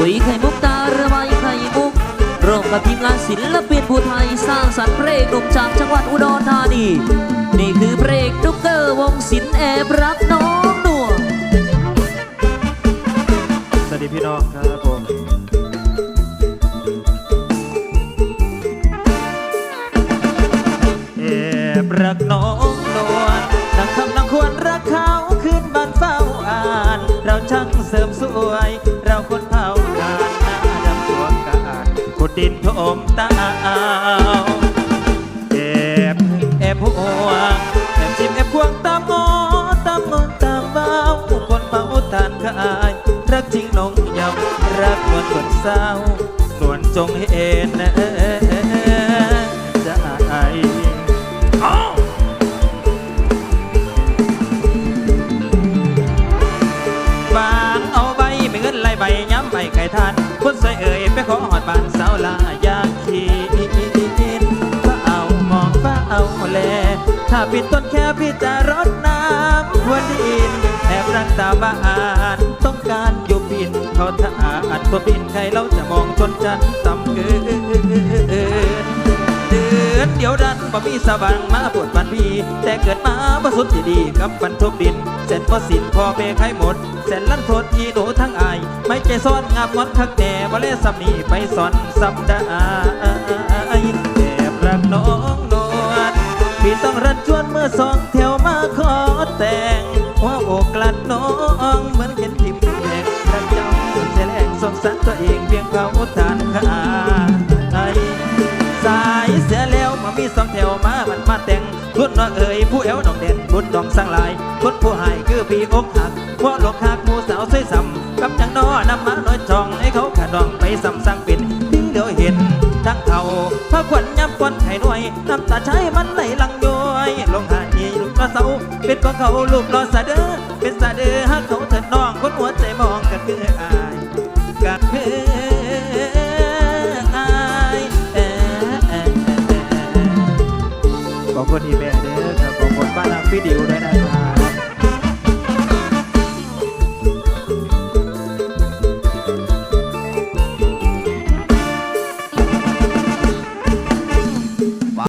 ปุ๋ยไข่มุกตาระบายไข่มุกร่วมกับทีมงานศิลปินผู้ไทยสร้างสรรค์เพลงหนุ่มจากจังหวัดอุดรธานี นี่คือเพลงดุกเกอร์วงศิลป์แอบรักน้องหน่วงสวัสดีพี่น้องครับผมแอบรักน้องนวลนังคำนังควรรักเขาขึ้นบ้านเฝ้าอ่าน เราช่างเสริมสวย เราคนเผา ดขุดดินทมตาแอบแอบหัวแอบจิ้มแอบพวงตามงอตามงอนตามเบาคนเมาทานขายรักจริงลงยำรักนวลคนเศร้านวลจงเห็นจะอายอ้าวบางเอาใบไม่เงินไหลใบย้ำใบไก่ทานคนสวยเอ่ยไปขอหอดบานสาวลายาขีนฟ้าเอามองฟ้าเอาแล ถ้าปิดต้นแค่พี่จะรดน้ำพรวนดินแอบรักตาบ้านต้องการอยู่ปินเขาถ้าอาจตัวปินใครเราจะมองชนจันทร์ต่ำเกินเดือนเดียวดันบ่มีสว่างมาปวดบันพีแต่เกิดมาบ่สุดที่ดีกับบันทบดินเสร็จบ่สินพอเปใครหมดเสร็จลั่นโทษอีหนูทั้งอา ไม่ใจซ่อนงามงอนคักแน่บ่เลสำนีไปสอนสำดาแอบรักน้องนวลพี่ต้องรันจวนเมื่อสองแถวมาขอแต่งหัวอกกลัดน้องเหมือนเห็นทิมแดงรักเจ้าเสียแรงสงสารตัวเองเพียงเขาทานขาไอสายเสียแล้วมามีสองแถวมามันมาแต่งทุนน้อเอ๋ยผู้เอวดอง เด่นบุญดองสร้างลายคนผู้หายคือพี่อกหักเพราะหลอกหักมูสาวสวยซ้ำกับจังน้อนำมาน้อยจองให้เขาขาดองไปซ้ำสร้างเป็นพี่เหลียวเห็นทั้งเขาพระขวัญย้ำก้อนไข่หน่วยน้ำตาใช้มันไหลหลังย้อยลงหาอีลูกกระเสาเป็นของเขาลูกรอสะเด้อเป็นสะเด้อฮักเขาเถิดน้องคนหัวใจมองก็คืออายก็คืออายเอ่อขอบคุณอีแม่เด้ พี่ดิวด้วยนะครับ